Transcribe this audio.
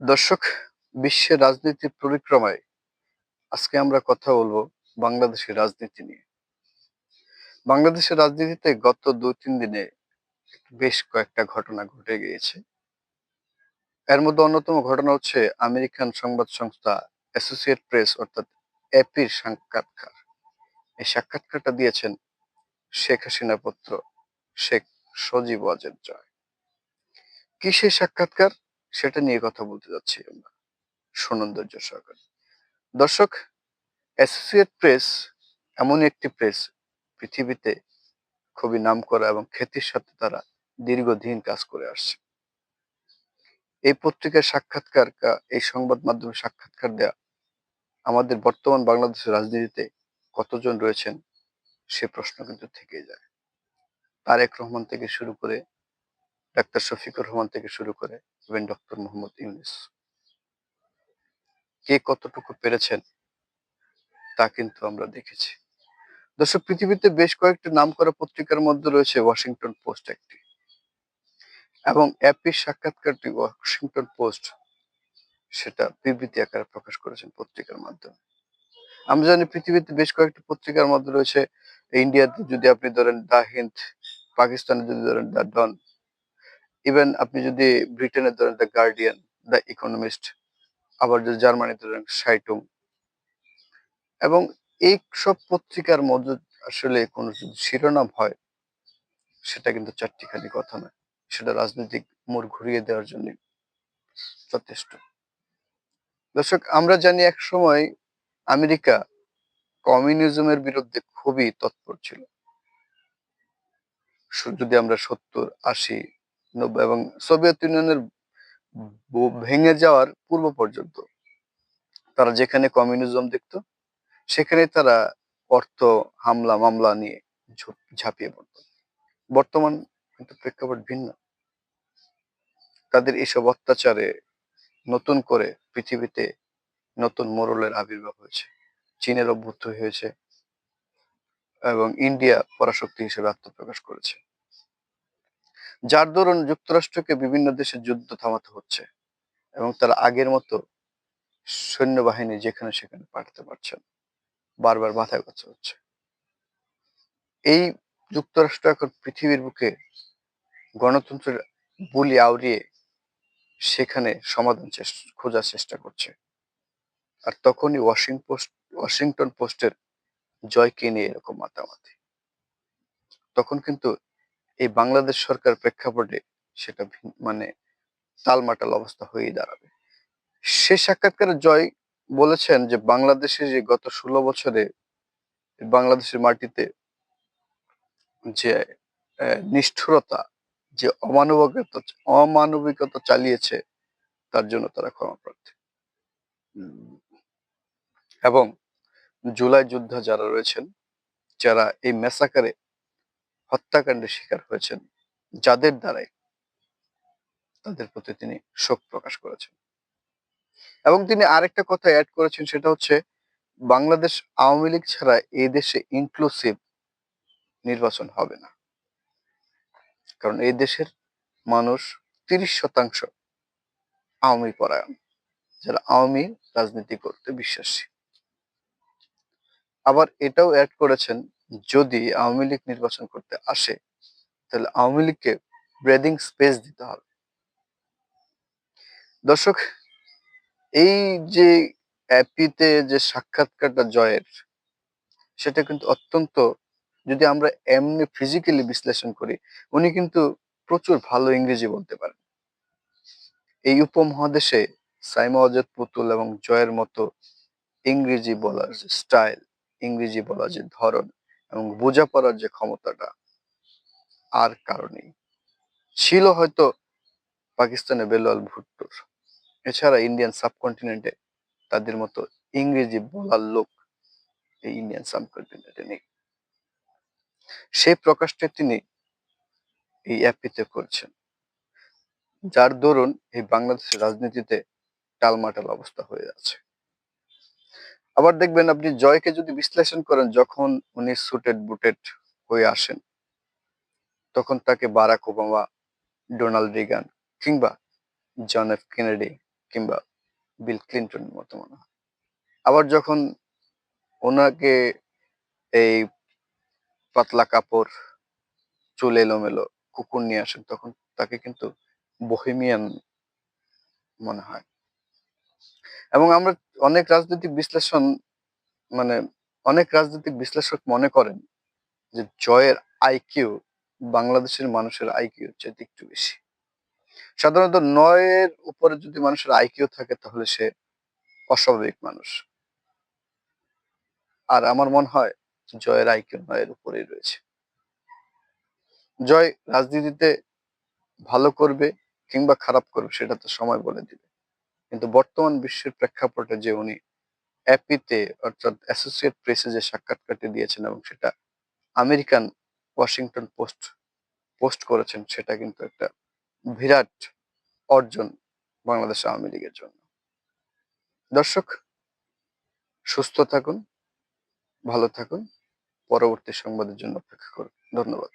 দর্শক, বিশ্বের রাজনীতির পরিক্রমায় আজকে আমরা কথা বলব বাংলাদেশের রাজনীতি নিয়ে। বাংলাদেশের রাজনীতিতে গত দুই তিন দিনে বেশ কয়েকটা ঘটনা ঘটে গিয়েছে। এর মধ্যে অন্যতম ঘটনা হচ্ছে আমেরিকান সংবাদ সংস্থা অ্যাসোসিয়েট প্রেস, অর্থাৎ এপির সাক্ষাৎকার। এই সাক্ষাৎকারটা দিয়েছেন শেখ হাসিনা পুত্র শেখ সজীব ওয়াজেদ জয়। কি সেই সাক্ষাৎকার? সেটা নিয়ে কথা বলতে যাচ্ছি আমরা শুনুন ধৈর্য সহকারে দর্শক অ্যাসোসিয়েট প্রেস এমন একটি প্রেস পৃথিবীতে খুবই নাম করা এবং খ্যাতির সাথে তারা দীর্ঘদিন কাজ করে আসছে। এই পত্রিকার সাক্ষাৎকার এই সংবাদ মাধ্যমে সাক্ষাৎকার দেয়া আমাদের বর্তমান বাংলাদেশের রাজনীতিতে কতজন রয়েছেন সে প্রশ্ন কিন্তু থেকেই যায়। তারেক রহমান থেকে শুরু করে ডাক্তার শফিকুর রহমান থেকে শুরু করে ইভেন ডক্টর মোহাম্মদ ইউনুস। কে কতটুকু পেরেছেন, তা কিন্তু আমরা দেখেছি। দর্শক, পৃথিবীতে বেশ কয়েকটি নামকরা পত্রিকার মধ্যে রয়েছে ওয়াশিংটন পোস্ট একটি এবং অ্যাপির সাক্ষাৎকারটি ওয়াশিংটন পোস্ট সেটা বিবৃতি আকারে প্রকাশ করেছেন পত্রিকার মাধ্যমে। আমরা জানি পৃথিবীতে বেশ কয়েকটি পত্রিকার মধ্যে রয়েছে, ইন্ডিয়াতে যদি আপনি ধরেন দা হিন্দ, পাকিস্তানে যদি ধরেন দা ডন ইভেন আপনি যদি ব্রিটেনের ধরেন দ্য গার্ডিয়ান দ্য ইকোনমিস্ট আবার যদি জার্মানিতে ধরেন সাইটুং এবং এই সব পত্রিকার মধ্যে আসলে কোনো শিরোনাম হয়, সেটা কিন্তু চারটিখানি কথা নয়। সেটা রাজনৈতিক মোড় ঘুরিয়ে দেওয়ার জন্য যথেষ্ট। দর্শক, আমরা জানি এক সময় আমেরিকা কমিউনিজমের বিরুদ্ধে খুবই তৎপর ছিল। যদি আমরা সত্তর, আশি এবং সোভিয়েত ইউনিয়নের ভেঙে যাওয়ার পূর্ব পর্যন্ত তারা যেখানে কমিউনিজম দেখতো সেখানে তারা অর্থ হামলা মামলা নিয়ে ঝুপ- ঝাঁপিয়ে পড়ত। বর্তমান কিন্তু প্রেক্ষাপট ভিন্ন। তাদের এসব অত্যাচারে নতুন করে পৃথিবীতে নতুন মোরলের আবির্ভাব হয়েছে। চীনের অভ্যুত্থ হয়েছে এবং ইন্ডিয়া পরাশক্তি হিসেবে আত্মপ্রকাশ করেছে। যার দরুন যুক্তরাষ্ট্রকে বিভিন্ন দেশে যুদ্ধ থামাতে হচ্ছে এবং তারা আগের মতো সৈন্যবাহিনী যেখানে সেখানে পাঠাতে পারছে না। বারবার মাথায় কথা হচ্ছে। এই যুক্তরাষ্ট্র এখন পৃথিবীর বুকে গণতন্ত্রের বুলি আউড়িয়ে সেখানে সমাধান খোঁজার চেষ্টা করছে। আর তখনই ওয়াশিং পোস্ট, ওয়াশিংটন পোস্টের জয়কে নিয়ে এরকম মাতামাতি। তখন কিন্তু এই বাংলাদেশ সরকার প্রেক্ষাপটে সেটা মানে তালমাটাল অবস্থা হয়ে দাঁড়াবে। সে সাক্ষাৎকারে জয় বলেছেন যে বাংলাদেশে যে গত ষোলো বছরে বাংলাদেশের মাটিতে যে নিষ্ঠুরতা, যে অমানবিকতা অমানবিকতা চালিয়েছে, তার জন্য তারা ক্ষমা প্রার্থী এবং জুলাই যোদ্ধা যারা রয়েছেন, যারা এই মেসাকারে হত্যাকাণ্ডের শিকার হয়েছেন যাদের দ্বারাই তাদের প্রতি তিনি শোক প্রকাশ করেছেন। এবং তিনি আরেকটা কথা অ্যাড করেছেন, সেটা হচ্ছে বাংলাদেশ আওয়ামী লীগ ছাড়া এই দেশে ইনক্লুসিভ নির্বাচন হবে না। কারণ এই দেশের মানুষ তিরিশ শতাংশ আওয়ামী পরায়ণ, যারা আওয়ামী রাজনীতি করতে বিশ্বাসী। আবার এটাও অ্যাড করেছেন যদি আওয়ামী লীগ নির্বাচন করতে আসে, তাহলে আওয়ামী লীগকে ব্রেদিং স্পেস দিতে হবে। দর্শক, এই যে অ্যাপিতে যে সাক্ষাৎকারটা জয়ের, সেটা কিন্তু অত্যন্ত, যদি আমরা এমনি ফিজিক্যালি বিশ্লেষণ করি, উনি কিন্তু প্রচুর ভালো ইংরেজি বলতে পারেন। এই উপমহাদেশে সাইমা অজেদ পুতুল এবং জয়ের মতো ইংরেজি বলার স্টাইল, ইংরেজি বলার যে ধরন এবং বোঝাপড়ার যে ক্ষমতাটা আর কারণেই ছিল হয়তো পাকিস্তানে বেলাল ভুট্টোর। এছাড়া ইন্ডিয়ান সাবকন্টিনেন্টে তাদের মতো ইংরেজি বলার লোক এই ইন্ডিয়ান সাবকন্টিনেন্টে নেই। সেই প্রকাশটা তিনি এই অ্যাপিতে করছেন। যার দরুন এই বাংলাদেশের রাজনীতিতে টালমাটাল অবস্থা হয়ে যাচ্ছে আবার দেখবেন আপনি জয়কে যদি বিশ্লেষণ করেন, যখন উনি সুটেড বুটেড হয়ে আসেন, তখন তাকে বারাক ওবামা, ডোনাল্ড রিগান কিংবা জন এফ কেনেডি কিংবা বিল ক্লিন্টনের মতো মনে হয়। আবার যখন ওনাকে এই পাতলা কাপড়, চুল এলোমেলো, কুকুর নিয়ে আসেন, তখন তাকে কিন্তু বহিমিয়ান মনে হয়। এবং আমরা অনেক রাজনৈতিক বিশ্লেষণ মানে অনেক রাজনৈতিক বিশ্লেষক মনে করেন যে জয়ের আইকিউ বাংলাদেশের মানুষের আইকিউ চেয়ে একটু বেশি। সাধারণত নয়ের উপরে যদি মানুষের আইকিউ থাকে তাহলে সে অস্বাভাবিক মানুষ। আর আমার মনে হয় জয়ের আইকিউ নয়ের উপরেই রয়েছে। জয় রাজনীতিতে ভালো করবে কিংবা খারাপ করবে সেটা তো সময় বলে দিবে। কিন্তু বর্তমান বিশ্বের প্রেক্ষাপটে যে উনি অ্যাপিতে, অর্থাৎ অ্যাসোসিয়েট প্রেসে যে সাক্ষাৎকারটি দিয়েছেন এবং সেটা আমেরিকান ওয়াশিংটন পোস্ট পোস্ট করেছেন, সেটা কিন্তু একটা বিরাট অর্জন বাংলাদেশ আওয়ামী লীগের জন্য। দর্শক, সুস্থ থাকুন, ভালো থাকুন, পরবর্তী সংবাদের জন্য অপেক্ষা করুন। ধন্যবাদ।